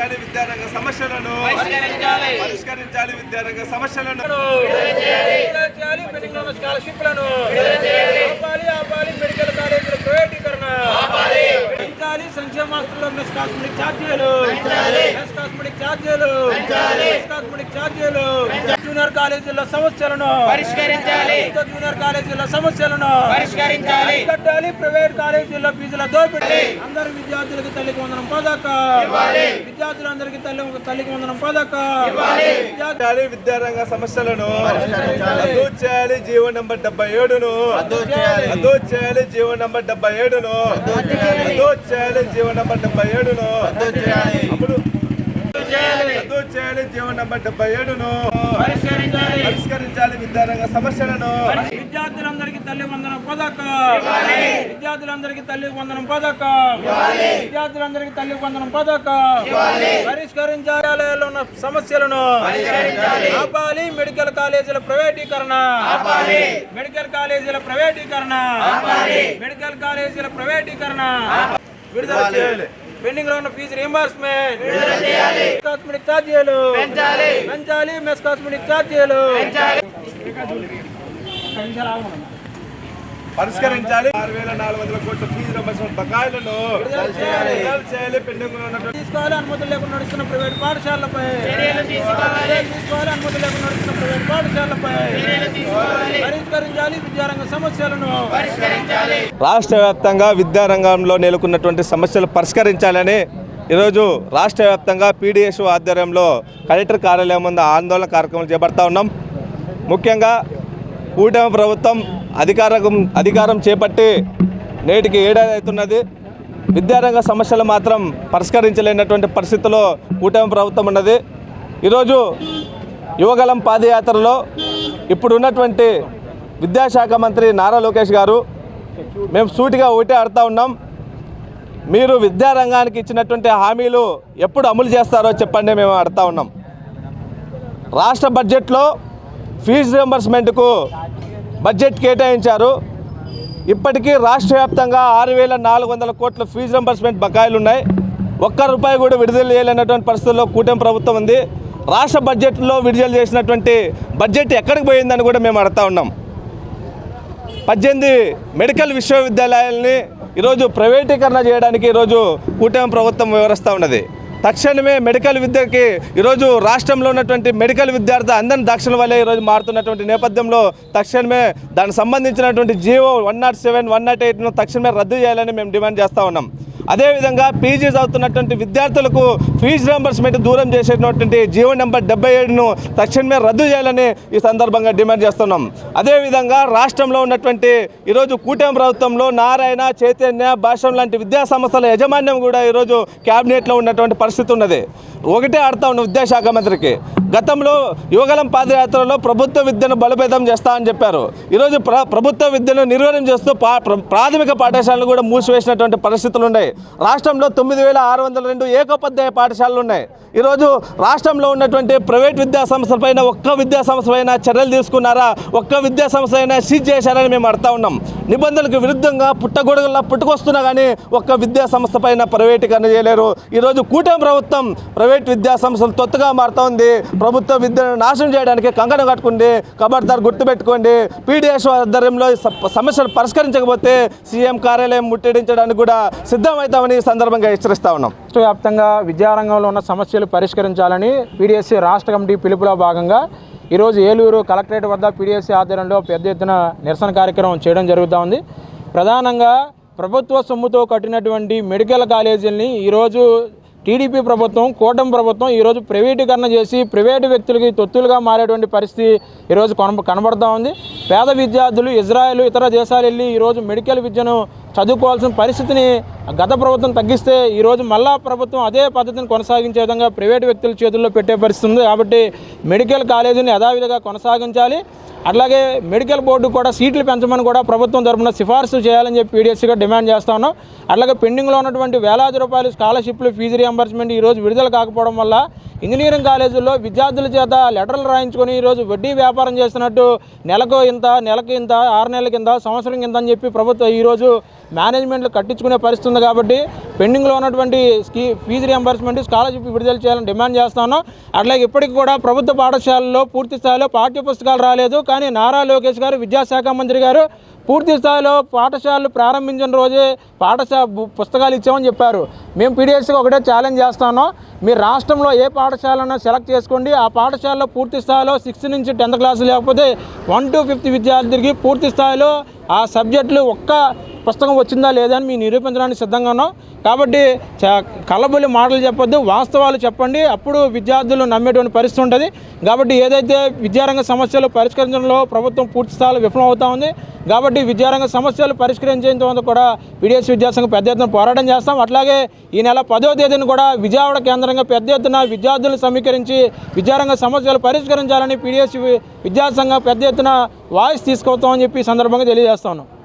పరిష్కరించాలి విద్యారంగ సమస్యలను. పరిష్కరించాలి. పరిష్కరించాలి విద్యారంగ సమస్యలను. స్కాలర్షిప్లను ఆపాలి ఆపాలి మెడికల్ కాలేజీల ప్రైవేటీకరణ. పెంచాలి సంక్షేమ ఆస్తుల్లో మెస్ కాస్మెటిక్ ఛార్జీలు. మెస్ కాస్మెటిక్ ఛార్జీలు. మెస్ కాస్మెటిక్ ఛార్జీలు. జూనియర్ కాలేజీల సమస్యలను పరిష్కరించాలి. జూనియర్ కాలేజీల సమస్యలను పరిష్కరించాలి. కట్టాలి ప్రైవేట్ కాలేజీల ఫీజుల దోపిడీ. అందరు విద్యార్థులకు తల్లికి వందనం పథకం. విద్యార్థులందరికీ తల్లి తల్లికి వందనం పథకం. విద్యార్థులు చేయాలి విద్యారంగ సమస్యలను రద్దు చేయాలి జీవో నంబర్ డెబ్బై ఏడును. రద్దు చేయాలి. జీవో నంబర్ డెబ్బై ఏడును. రద్దు చేయాలి. జీవో నంబర్ డెబ్బై ఏడును. అప్పుడు రద్దు చేయాలి. జీవో నంబర్ డెబ్బై ఏడును. సమస్యలను విద్యార్థులందరికీ తల్లి వందనం పథకం. విద్యార్థులందరికీ తల్లి వందనం పథకం. విద్యార్థులందరికీ తల్లి వందనం పథకం. పరిష్కరించాలి ఉన్న సమస్యలను ఆపాలి మెడికల్ కాలేజీల ప్రైవేటీకరణ. మెడికల్ కాలేజీల ప్రైవేటీకరణ. మెడికల్ కాలేజీల ప్రైవేటీకరణ. విడుదల చేయాలి. పెండింగ్లో ఉన్న ఫీజు రీంబర్స్మెంట్ కాస్మెటిక్ ఛార్జీలు పెంచాలి. మెస్ కాస్మెటిక్ ఛార్జీలు పరిష్కరించాలి. ఆరు వేల నాలుగు వందల కోట్ల ఫీజు రింబర్స్మెంట్ బకాయిలను చేయాలి. పెండింగ్ తీసుకోవాలి అనుమతులు లేకుండా నడుస్తున్న ప్రైవేట్ పాఠశాలలపై. చర్యలు తీసుకోవాలి. అనుమతులు లేకుండా నడుస్తున్న ప్రైవేట్ పాఠశాలలపై. పరిష్కరించాలి విద్యారంగ సమస్యలను. పరిష్కరించాలి. రాష్ట్ర వ్యాప్తంగా విద్యారంగంలో నెలకొన్నటువంటి సమస్యలు పరిష్కరించాలని ఈరోజు రాష్ట్ర వ్యాప్తంగా పీడిఎస్ ఆధ్వర్యంలో కలెక్టర్ కార్యాలయం ముందు ఆందోళన కార్యక్రమాలు చేపడతా ఉన్నాం. ముఖ్యంగా కూటమి ప్రభుత్వం అధికారం అధికారం చేపట్టి నేటికి ఏడాది అవుతున్నది. విద్యారంగ సమస్యలు మాత్రం పరిష్కరించలేనటువంటి పరిస్థితిలో కూటమి ప్రభుత్వం ఉన్నది. ఈరోజు యువగలం పాదయాత్రలో ఇప్పుడున్నటువంటి విద్యాశాఖ మంత్రి నారా లోకేష్ గారు మేము సూటిగా ఒకటే ఆడుతూ ఉన్నాం. మీరు విద్యారంగానికి ఇచ్చినటువంటి హామీలు ఎప్పుడు అమలు చేస్తారో చెప్పండి మేము అడుగుతా ఉన్నాం. రాష్ట్ర బడ్జెట్లో ఫీజు రియంబర్స్మెంట్కు బడ్జెట్ కేటాయించారు. ఇప్పటికీ రాష్ట్ర వ్యాప్తంగా ఆరు వేల నాలుగు వందల కోట్ల ఫీజు రింబర్స్మెంట్ బకాయిలు ఉన్నాయి. ఒక్క రూపాయి కూడా విడుదల చేయలేనటువంటి పరిస్థితుల్లో కూటమి ప్రభుత్వం ఉంది. రాష్ట్ర బడ్జెట్లో విడుదల చేసినటువంటి బడ్జెట్ ఎక్కడికి పోయిందని కూడా మేము అడుగుతా ఉన్నాం. పద్దెనిమిది మెడికల్ విశ్వవిద్యాలయాల్ని ఈరోజు ప్రైవేటీకరణ చేయడానికి ఈరోజు కూటమి ప్రభుత్వం వివరిస్తూ ఉన్నది. తక్షణమే మెడికల్ విద్యకి ఈరోజు రాష్ట్రంలో ఉన్నటువంటి మెడికల్ విద్యార్థి అందరి దక్షిణ వల్లే ఈరోజు మారుతున్నటువంటి నేపథ్యంలో తక్షణమే దానికి సంబంధించినటువంటి GO one not seven one not ఎయిట్ను తక్షణమే రద్దు చేయాలని మేము డిమాండ్ చేస్తూ ఉన్నాం. అదేవిధంగా పీజీ చదువుతున్నటువంటి విద్యార్థులకు ఫీజు రియంబర్స్మెంట్ దూరం చేసేటటువంటి జీవో నెంబర్ డెబ్బై ఏడును తక్షణమే రద్దు చేయాలని ఈ సందర్భంగా డిమాండ్ చేస్తున్నాం. అదేవిధంగా రాష్ట్రంలో ఉన్నటువంటి ఈరోజు కూటమి ప్రభుత్వంలో నారాయణ చైతన్య భాషం లాంటి విద్యా సంస్థల యాజమాన్యం కూడా ఈరోజు క్యాబినెట్లో ఉన్నటువంటి పరిస్థితి ఉన్నది. ఒకటే ఆడతా ఉన్న విద్యాశాఖ మంత్రికి. గతంలో యువగలం పాదయాత్రలో ప్రభుత్వ విద్యను బలోపేతం చేస్తా అని చెప్పారు. ఈరోజు ప్ర ప్రభుత్వ విద్యను నిర్వహణ చేస్తూ పా ప్రాథమిక పాఠశాలను కూడా మూసివేసినటువంటి పరిస్థితులు ఉన్నాయి. రాష్ట్రంలో తొమ్మిది వేల ఆరు వందల రెండు ఏకోపాధ్యాయ పాఠశాలలు ఉన్నాయి. ఈరోజు రాష్ట్రంలో ఉన్నటువంటి ప్రైవేట్ విద్యా సంస్థలపైన ఒక్క విద్యా సంస్థపైన చర్యలు తీసుకున్నారా? ఒక్క విద్యా సంస్థ అయినా సీజ్ చేశారని మేము అడతా ఉన్నాం. నిబంధనలకు విరుద్ధంగా పుట్టగొడుగులా పుట్టుకొస్తున్నా కానీ ఒక్క విద్యా సంస్థ పైన ప్రైవేటీకరణ చేయలేరు. ఈరోజు కూటమి ప్రభుత్వం ప్రైవేట్ విద్యా సంస్థలు తొత్తుగా మారుతా ఉంది ప్రభుత్వ విద్యను నాశనం చేయడానికి కంకణం కట్టుకుంది. కబర్దార్ గుర్తుపెట్టుకోండి. పీడిఎస్ ఆధ్వర్యంలో సమస్యలు పరిష్కరించకపోతే సీఎం కార్యాలయం ముట్టడించడానికి కూడా సిద్ధమవుతామని సందర్భంగా హెచ్చరిస్తా ఉన్నాం. రాష్ట్ర వ్యాప్తంగా విద్యారంగంలో ఉన్న సమస్యలు పరిష్కరించాలని పీడిఎస్సీ రాష్ట్ర కమిటీ పిలుపులో భాగంగా ఈరోజు ఏలూరు కలెక్టరేట్ వద్ద పీడిఎస్సీ ఆధ్వర్యంలో పెద్ద ఎత్తున నిరసన కార్యక్రమం చేయడం జరుగుతూ ఉంది. ప్రధానంగా ప్రభుత్వ సొమ్ముతో కట్టినటువంటి మెడికల్ కాలేజీల్ని ఈరోజు టీడీపీ ప్రభుత్వం కూటమి ప్రభుత్వం ఈరోజు ప్రైవేటీకరణ చేసి ప్రైవేటు వ్యక్తులకి తొత్తులుగా మారేటువంటి పరిస్థితి ఈరోజు కొన కనబడతా ఉంది. పేద విద్యార్థులు ఇజ్రాయెల్ ఇతర దేశాలు వెళ్ళి ఈరోజు మెడికల్ విద్యను చదువుకోవాల్సిన పరిస్థితిని గత ప్రభుత్వం తగ్గిస్తే ఈరోజు మళ్ళా ప్రభుత్వం అదే పద్ధతిని కొనసాగించే విధంగా ప్రైవేటు వ్యక్తుల చేతుల్లో పెట్టే పరిస్థితి ఉంది కాబట్టి మెడికల్ కాలేజీని యథావిధిగా కొనసాగించాలి. అట్లాగే మెడికల్ బోర్డు కూడా సీట్లు పెంచమని కూడా ప్రభుత్వం తరఫున సిఫార్సు చేయాలని చెప్పి పీడిఎస్సీగా డిమాండ్ చేస్తా ఉన్నాం. అట్లాగే పెండింగ్లో ఉన్నటువంటి వేలాది రూపాయలు స్కాలర్షిప్లు ఫీజు రియంబర్స్మెంట్ ఈరోజు విడుదల కాకపోవడం వల్ల ఇంజనీరింగ్ కాలేజీల్లో విద్యార్థుల చేత లెటర్లు రాయించుకొని ఈరోజు వడ్డీ వ్యాపారం చేస్తున్నట్టు నెలకు ఇంత నెలకు ఇంత ఆరు నెలల కింద సంవత్సరం కింద అని చెప్పి ప్రభుత్వం ఈరోజు మేనేజ్మెంట్లు కట్టించుకునే పరిస్థితి వస్తుంది కాబట్టి పెండింగ్లో ఉన్నటువంటి స్కీ ఫీజు రియంబర్స్మెంట్ స్కాలర్షిప్ విడుదల చేయాలని డిమాండ్ చేస్తాను అట్లాగే ఇప్పటికి కూడా ప్రభుత్వ పాఠశాలల్లో పూర్తి స్థాయిలో పాఠ్య పుస్తకాలు రాలేదు. కానీ నారా లోకేష్ గారు విద్యాశాఖ మంత్రి గారు పూర్తి స్థాయిలో పాఠశాలలు ప్రారంభించిన రోజే పాఠశాల పుస్తకాలు ఇచ్చామని చెప్పారు. మేము పీడిఎస్కి ఒకటే ఛాలెంజ్ చేస్తాను మీరు రాష్ట్రంలో ఏ పాఠశాలను సెలెక్ట్ చేసుకోండి. ఆ పాఠశాలలో పూర్తి స్థాయిలో సిక్స్త్ నుంచి టెన్త్ క్లాస్ లేకపోతే వన్ టు ఫిఫ్త్ విద్యార్థికి పూర్తి స్థాయిలో ఆ సబ్జెక్టులు ఒక్క పుస్తకం వచ్చిందా లేదా అని మీ నిరూపించడానికి సిద్ధంగా ఉన్నాం. కాబట్టి చ- కళ్ళబొల్లి మాటలు చెప్పొద్దు వాస్తవాలు చెప్పండి. అప్పుడు విద్యార్థులు నమ్మేటువంటి పరిస్థితి ఉంటుంది. కాబట్టి ఏదైతే విద్యారంగ సమస్యలు పరిష్కరించడంలో ప్రభుత్వం పూర్తి స్థాయిలో విఫలమవుతా ఉంది కాబట్టి విద్యారంగ సమస్యలు పరిష్కరించేంత వరకు కూడా విడిఎస్ విద్యాసంఘం పెద్ద ఎత్తున పోరాటం చేస్తాం. అట్లాగే ఈ నెల పదో తేదీని కూడా విజయవాడ కేంద్రంగా పెద్ద ఎత్తున విద్యార్థులను సమీకరించి విద్యారంగ సమస్యలు పరిష్కరించాలని పీడిఎస్ విద్యాసంఘం పెద్ద ఎత్తున వాయిస్ తీసుకొస్తామని చెప్పి సందర్భంగా తెలియజేస్తాను